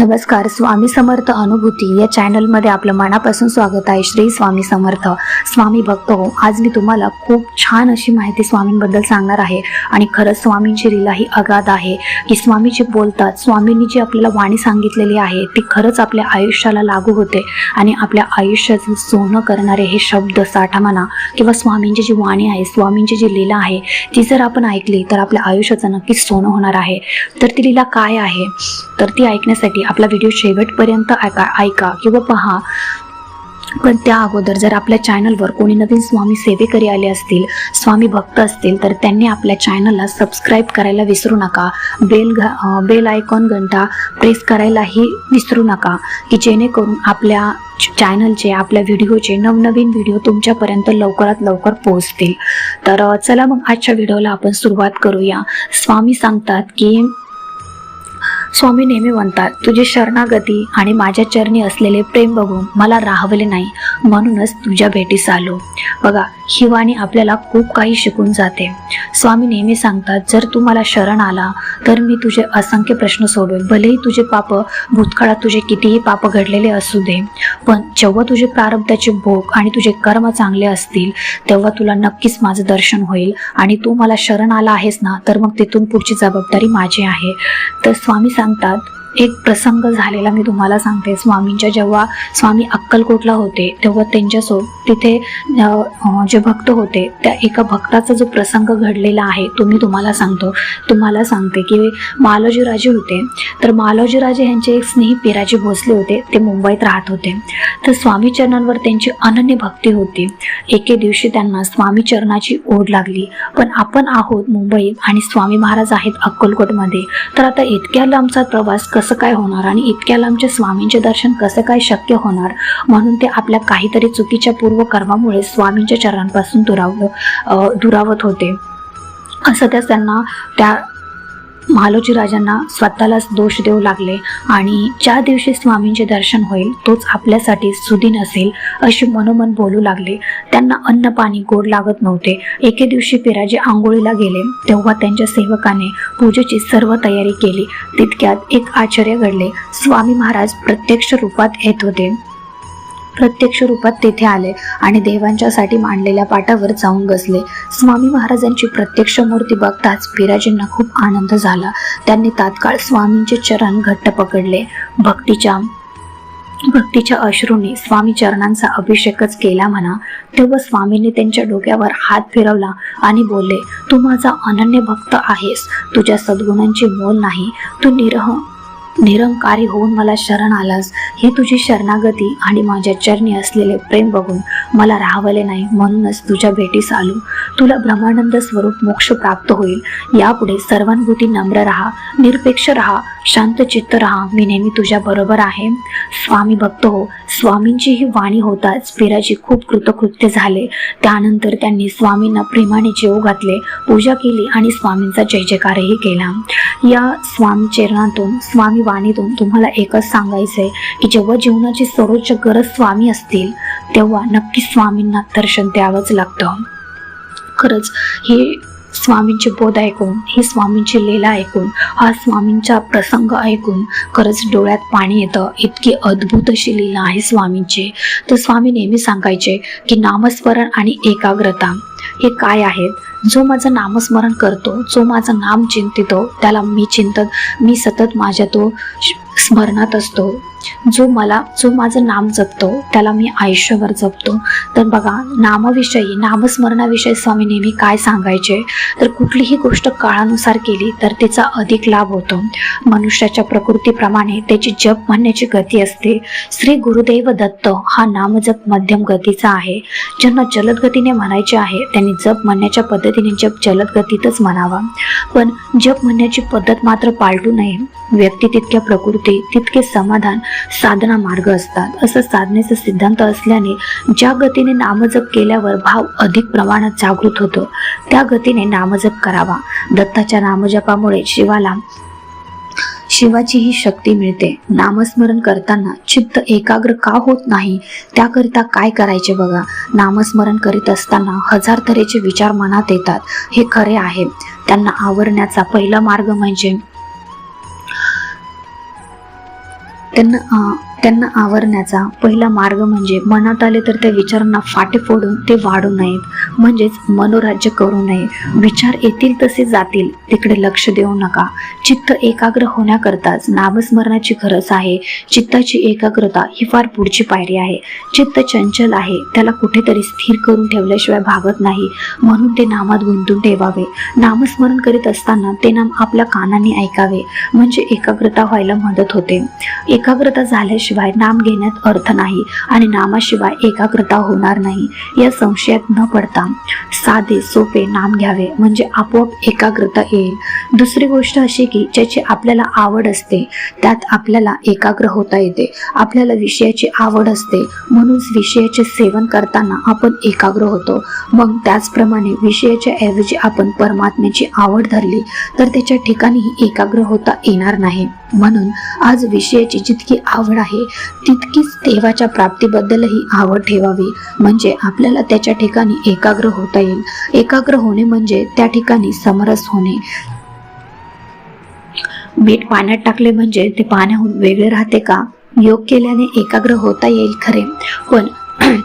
नमस्कार स्वामी समर्थ अनुभूती या चॅनलमध्ये आपलं मनापासून स्वागत आहे. श्री स्वामी समर्थ. स्वामी भक्त हो आज मी तुम्हाला खूप छान अशी माहिती स्वामींबद्दल सांगणार आहे. आणि खरंच स्वामींची लीला ही अगाध आहे. की स्वामी जे बोलतात स्वामींनी जी आपल्याला वाणी सांगितलेली आहे ती खरंच आपल्या आयुष्याला लागू होते. आणि आपल्या आयुष्याचं सोनं करणारे हे शब्द साठा म्हणा किंवा स्वामींची जी वाणी आहे स्वामींची जी लीला आहे ती जर आपण ऐकली तर आपल्या आयुष्याचं नक्कीच सोनं होणार आहे. तर ती लीला काय आहे? तर ती ऐकण्यासाठी आपला व्हिडिओ शेवटपर्यंत ऐका ऐका किंवा पहा. पण त्या अगोदर जर आपल्या चॅनलवर कोणी नवीन स्वामी सेवेकरी आले असतील स्वामी भक्त असतील तर त्यांनी आपल्या चॅनलला सबस्क्राईब करायला विसरू नका. बेल घ बेल आयकॉन घंटा प्रेस करायलाही विसरू नका की जेणेकरून आपल्या चॅनलचे आपल्या व्हिडिओचे नवनवीन व्हिडिओ तुमच्यापर्यंत लवकरात लवकर पोहोचतील. तर चला मग आजच्या व्हिडिओला आपण सुरुवात करूया. स्वामी सांगतात की स्वामी नेहमी म्हणतात तुझी शरणागती आणि माझ्या चरणी असलेले प्रेम बघून मला राहवले नाही म्हणूनच तुझ्या भेटीस आलो. बघा ही वाणी आपल्याला खूप काही शिकून जाते. स्वामी नेहमी सांगतात जर तू मला शरण आला तर मी तुझे असंख्य प्रश्न सोडवेल भलेही तुझे पाप भूतकाळात तुझे कितीही पाप घडलेले असू दे पण जेव्हा तुझे प्रारब्धाचे भोग आणि तुझे कर्म चांगले असतील तेव्हा तुला नक्कीच माझं दर्शन होईल. आणि तू मला शरण आला आहेस ना तर मग तिथून पुढची जबाबदारी माझी आहे. तर स्वामी सांगतात एक प्रसंग झालेला मी तुम्हाला सांगते. स्वामींच्या जेव्हा स्वामी अक्कलकोटला होते तेव्हा त्यांच्यासोबत तिथे जे भक्त होते त्या एका भक्ताचा जो प्रसंग घडलेला आहे तो मी तुम्हाला सांगतो. तुम्हाला सांगते की मालोजीराजे होते. तर मालोजीराजे यांचे एक स्नेही पिराजी भोसले होते ते मुंबईत राहत होते. तर स्वामी चरणांवर त्यांची अनन्य भक्ती होती. एके दिवशी त्यांना स्वामी चरणाची ओढ लागली. पण आपण आहोत मुंबईत आणि स्वामी महाराज आहेत अक्कलकोटमध्ये. तर आता इतक्या लांबचा प्रवास कर कसं काय होणार आणि इतक्या लांबचे स्वामींचे दर्शन कसं काय शक्य होणार? म्हणून ते आपल्या काहीतरी चुकीच्या पूर्वकर्मामुळे स्वामींच्या चरणांपासून दुराव दुरावत होते. असं त्या त्यांना त्या महालोजी राजांना स्वतःलाच दोष देऊ लागले आणि ज्या दिवशी स्वामींचे दर्शन होईल तोच आपल्यासाठी सुदिन असेल अशी मनोमन बोलू लागले. त्यांना अन्न पाणी गोड लागत नव्हते. एके दिवशी पिराजी आंघोळीला गेले. तेव्हा त्यांच्या सेवकाने पूजेची सर्व तयारी केली. तितक्यात एक आश्चर्य घडले. स्वामी महाराज प्रत्यक्ष रूपात येत होते. प्रत्यक्ष रूपात तेथे आले आणि देवांच्यासाठी मांडलेल्या पाटावर जाऊन बसले. स्वामी महाराजांची प्रत्यक्ष मूर्ती बघताच पिराजींना खूप आनंद झाला. त्यांनी तात्काळ स्वामींचे चरण घट्ट पकडले. भक्तीच्या भक्तीच्या अश्रूंनी स्वामी चरणांचा अभिषेकच केला म्हणा. तेव्हा स्वामींनी त्यांच्या डोक्यावर हात फिरवला आणि बोलले तू माझा अनन्य भक्त आहेस. तुझ्या सद्गुणांची मोल नाही. तू निरह निरंकारी होऊन मला शरण आलास. ही तुझी शरणागती आणि माझ्या चरणी असलेले प्रेम बघून मला राहावले नाही म्हणूनच तुझ्या भेटीस आलो. तुला ब्रह्मानंद स्वरूप मोक्ष प्राप्त होईल. यापुढे सर्वानुभूती नम्र राहा निरपेक्ष राहा शांत चित्त राहा. मी नेहमी तुझ्या बरोबर आहे. स्वामी भक्त हो स्वामींची ही वाणी होताच पिराजी खूप कृतकृत्य झाले. त्यानंतर त्यांनी स्वामींना प्रेमाने जेव घातले पूजा केली आणि स्वामींचा जय जयकारही केला. या स्वामी चरणातून स्वामी वाणीतून तुम्हाला एकच सांगायचंय की जेव्हा जीवनाची सर्वोच्च गरज स्वामी असतील तेव्हा नक्की स्वामींना दर्शन द्यावंच लागतं. खरंच हे स्वामींचे बोध ऐकून ही स्वामींची लीला ऐकून हा स्वामींचा प्रसंग ऐकून खरंच डोळ्यात पाणी येतं. इतकी अद्भुत अशी लीला आहे स्वामींची. तर स्वामी नेहमी सांगायचे की नामस्मरण आणि एकाग्रता हे काय आहेत? जो माझं नामस्मरण करतो जो माझं नाम चिंतितो त्याला मी चिंतत मी सतत माझ्या तो श- स्मरणात असतो. जो मला जो माझं नाम जपतो त्याला मी आयुष्यभर जपतो. तर बघा नामाविषयी नामस्मरणाविषयी स्वामी नेहमी काय सांगायचे? तर कुठलीही गोष्ट काळानुसार केली तर तिचा अधिक लाभ होतो. मनुष्याच्या प्रकृतीप्रमाणे त्याची जप म्हणण्याची गती असते. श्री गुरुदेव दत्त हा नामजप मध्यम गतीचा आहे. ज्यांना जलद गतीने म्हणायचे आहे त्यांनी जप म्हणण्याच्या पद्धतीने जप जलद गतीतच म्हणावा. पण जप म्हणण्याची पद्धत मात्र पालटू नये. व्यक्ती तितक्या प्रकृती तितके समाधान साधना मार्ग असतात. असं साधनेचा सिद्धांत असल्याने ज्या गतीने नामजप केल्यावर भाव अधिक प्रमाणात जागृत होतो त्या गतीने नामजप करावा. दत्ताच्या नामजपामुळे शिवाला शिवाची ही शक्ती मिळते. नामस्मरण करताना चित्त एकाग्र का होत नाही त्याकरिता काय करायचे बघा. नामस्मरण करीत असताना हजार तऱ्हेचे विचार मनात येतात. हे खरे आहे. त्यांना आवरण्याचा पहिला मार्ग म्हणजे त्यांना अं, त्यांना आवरण्याचा पहिला मार्ग म्हणजे मनात आले तर त्या विचारांना फाटे फोडून ते वाढू नयेत. म्हणजेच मनोराज्य करू नये. विचार येतील तसे जातील. तिकडे लक्ष देऊ नका. चित्त एकाग्र होण्याकरताच नामस्मरणाची गरज आहे. चित्ताची एकाग्रता ही फार पुढची पायरी आहे. चित्त चंचल आहे. त्याला कुठेतरी स्थिर करून ठेवल्याशिवाय भागत नाही. म्हणून ते नामात गुंतून ठेवावे. नामस्मरण करीत असताना ते नाम आपल्या कानाने ऐकावे. म्हणजे एकाग्रता व्हायला मदत होते. एकाग्रता झाल्याशिवाय नाम घेण्यात अर्थ नाही आणि नामाशिवाय एकाग्रता होणार नाही. या संशयात न पडता साधे सोपे नाम घ्यावे म्हणजे आपोआप एकाग्रता येईल. दुसरी गोष्ट अशी की ज्याची आपल्याला आवड असते त्यात आपल्याला एकाग्र होता येते. आपल्याला विषयाची आवड असते म्हणून विषयाचे सेवन करताना आपण एकाग्र होतो. मग त्याचप्रमाणे विषयाच्या ऐवजी आपण परमात्म्याची आवड धरली तर त्याच्या ठिकाणीही एकाग्र होता येणार नाही. म्हणून आज विषयाची जितकी आवड आहे तितकीच देवाच्या प्राप्तीबद्दलही आवड ठेवावी. म्हणजे आपल्याला त्याच्या ठिकाणी एकाग्र होता येईल. एकाग्र होणे म्हणजे त्या ठिकाणी समरस होणे. मीठ पाण्यात टाकले म्हणजे ते पाण्याहून वेगळे राहते का? योग केल्याने एकाग्र होता येईल खरे. पण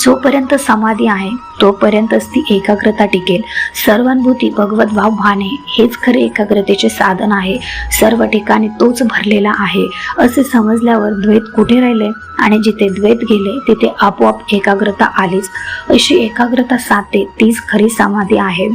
जोपर्यंत समाधी आहे तोपर्यंतच ती एकाग्रता टिकेल. सर्वानुभूती भगवत भाव भाने हेच खरे एकाग्रतेचे साधन आहे. सर्व ठिकाणी तोच भरलेला आहे. असे समजल्यावर द्वैत कुठे राहिले? आणि जिथे द्वैत गेले तिथे आपोआप एकाग्रता आलीच. अशी एकाग्रता साधते तीच खरी समाधी आहे.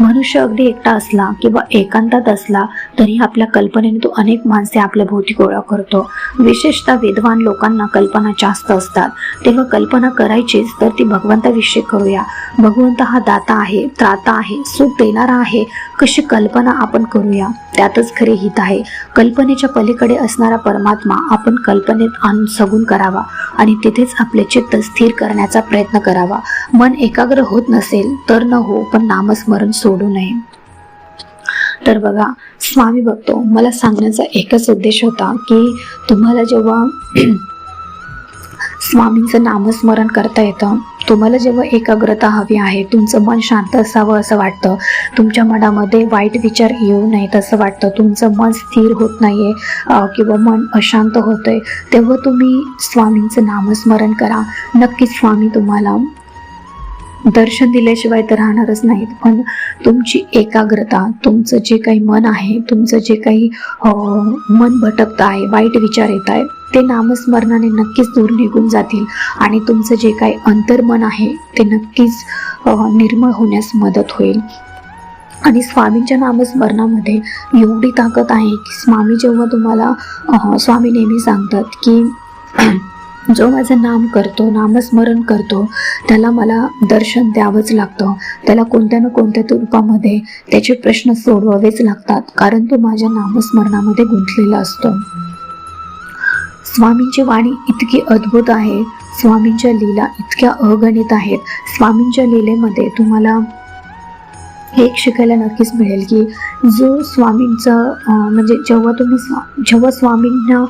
मनुष्य अगदी एकटा असला किंवा एकांतात असला तरी आपल्या कल्पनेने तो अनेक माणसे आपल्या भोवती गोळा करतो. विशेषतः विद्वान लोकांना कल्पना जास्त असतात. तेव्हा कल्पना करायचीच तर ती भगवंताविषयी करूया. भगवंत हा दाता आहे त्राता आहे सुख देणारा आहे. कशी कल्पना आपण करूया? त्यातच खरे हित आहे. कल्पनेच्या पलीकडे असणारा परमात्मा आपण कल्पनेत आणून सगून करावा आणि तिथेच आपले चित्त स्थिर करण्याचा प्रयत्न करावा. मन एकाग्र होत नसेल तर न हो पण नामस्मरण सोडू नये. तर बघा स्वामी बघतो मला सांगण्याचा एकच उद्देश होता की तुम्हाला जेव्हा स्वामींचं नामस्मरण करता येतं तुम्हाला जेव्हा एकाग्रता हवी आहे तुमचं मन शांत असावं असं वाटतं. तुमच्या मनामध्ये वाईट विचार येऊ नयेत असं वाटतं. तुमचं मन स्थिर होत नाहीये आहे किंवा मन अशांत होतंय. तेव्हा तुम्ही स्वामींचं नामस्मरण करा. नक्कीच स्वामी तुम्हाला दर्शन दिल्याशिवाय तर राहणारच नाहीत. पण तुमची एकाग्रता तुमचं जे काही मन आहे तुमचं जे काही मन भटकतं आहे वाईट विचार येत आहेत ते नामस्मरणाने नक्कीच दूर निघून जातील. आणि तुमचं जे काही अंतर्मन आहे ते नक्कीच निर्मळ होण्यास मदत होईल. आणि स्वामींच्या नामस्मरणामध्ये एवढी ताकद आहे की स्वामी जेव्हा तुम्हाला स्वामी नेहमी सांगतात की जो माझं नाम करतो नामस्मरण करतो त्याला मला दर्शन द्यावंच लागतं. त्याला कोणत्या ना कोणत्या रूपामध्ये त्याचे प्रश्न सोडवावेच लागतात कारण तो माझ्या नामस्मरणामध्ये गुंतलेला असतो. स्वामींची वाणी इतकी अद्भुत आहे स्वामींच्या लीला इतक्या अगणित आहेत. स्वामींच्या लीलेमध्ये तुम्हाला एक शिकायला नक्कीच मिळेल की जो स्वामींचा म्हणजे जेव्हा तुम्ही स्वा जेव्हा स्वामींना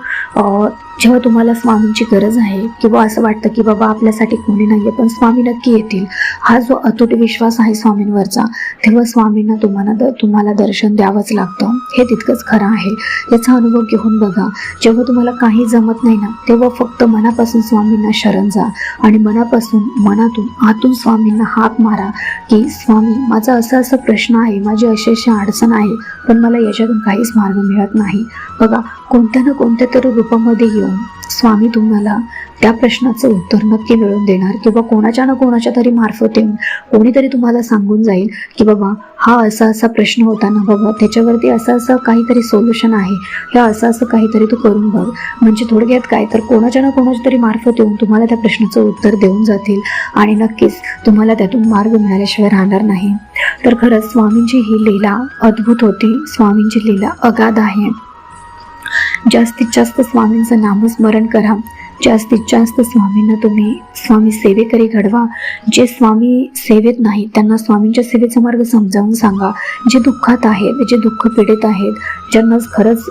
जेव्हा तुम्हाला स्वामींची गरज आहे किंवा असं वाटतं की बाबा आपल्यासाठी कोणी नाही आहे पण स्वामी नक्की येतील. हा जो अतूट विश्वास आहे स्वामींवरचा तेव्हा स्वामींना तुम्हाला द तुम्हाला दर्शन द्यावंच लागतं. हे तितकंच खरं आहे. याचा अनुभव घेऊन बघा. जेव्हा तुम्हाला काही जमत नाही ना तेव्हा फक्त मनापासून स्वामींना शरण जा. आणि मनापासून मनातून आतून स्वामींना हाक मारा की स्वामी माझा असा असा प्रश्न आहे माझी अशी अशी अडचण आहे पण मला याच्यातून काहीच मार्ग मिळत नाही. बघा कोणत्या ना कोणत्या तरी रूपामध्ये येऊन स्वामी तुम्हाला त्या प्रश्नाचं उत्तर नक्की मिळवून देणार किंवा कोणाच्या ना कोणाच्या तरी मार्फत येऊन कोणीतरी तुम्हाला सांगून जाईल की बाबा हा असा असा प्रश्न होता ना बाबा त्याच्यावरती असं असं काहीतरी सोल्युशन आहे हे असं असं काहीतरी तू करून बघ. म्हणजे थोडक्यात काय तर कोणाच्या ना कोणाच्या तरी मार्फत येऊन तुम्हाला त्या प्रश्नाचं उत्तर देऊन जातील आणि नक्कीच तुम्हाला त्यातून मार्ग मिळाल्याशिवाय राहणार नाही. तर खरंच स्वामींची ही लीला अद्भुत होती. स्वामींची लीला अगाध आहे. जास्तीत जास्त स्वामींचं नामस्मरण करा. जास्तीत जास्त स्वामींना तुम्ही स्वामी सेवेकरी घडवा. जे स्वामी सेवेत नाही त्यांना स्वामींच्या सेवेचा मार्ग समजावून सांगा. जे दुःखात आहेत जे दुःख पीडित आहेत ज्यांना खरंच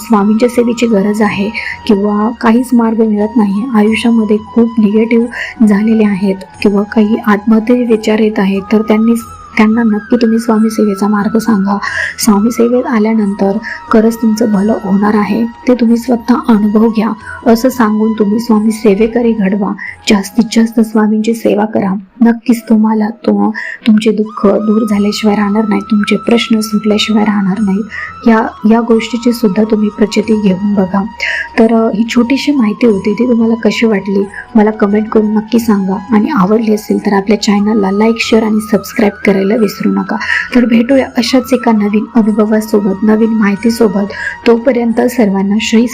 स्वामींच्या सेवेची गरज आहे किंवा काहीच मार्ग मिळत नाही आयुष्यामध्ये खूप निगेटिव्ह झालेले आहेत किंवा काही आत्महत्ये विचार येत आहेत तर त्यांनी त्यांना नक्की तुम्ही स्वामी सेवेचा मार्ग सांगा. स्वामी सेवेत आल्यानंतर खरंच तुमचं भलं होणार आहे. ते तुम्ही स्वतः अनुभव घ्या. असं सांगून तुम्ही स्वामी सेवेकरी घडवा. जास्तीत जास्त स्वामींची सेवा करा. नक्कीच तुम्हाला तो तुमचे दुःख दूर झाल्याशिवाय राहणार नाही. तुमचे प्रश्न सुटल्याशिवाय राहणार नाही. या या गोष्टीची सुद्धा तुम्ही प्रचिती घेऊन बघा. तर ही छोटीशी माहिती होती. ती तुम्हाला कशी वाटली? मला कमेंट करून नक्की सांगा. आणि आवडली असेल तर आपल्या चॅनलला लाईक शेअर आणि सबस्क्राईब करायला विसरू नका. तर भेटूया अशाच एका नवीन अनुभवासोबत नवीन माहितीसोबत. तोपर्यंत सर्वांना श्री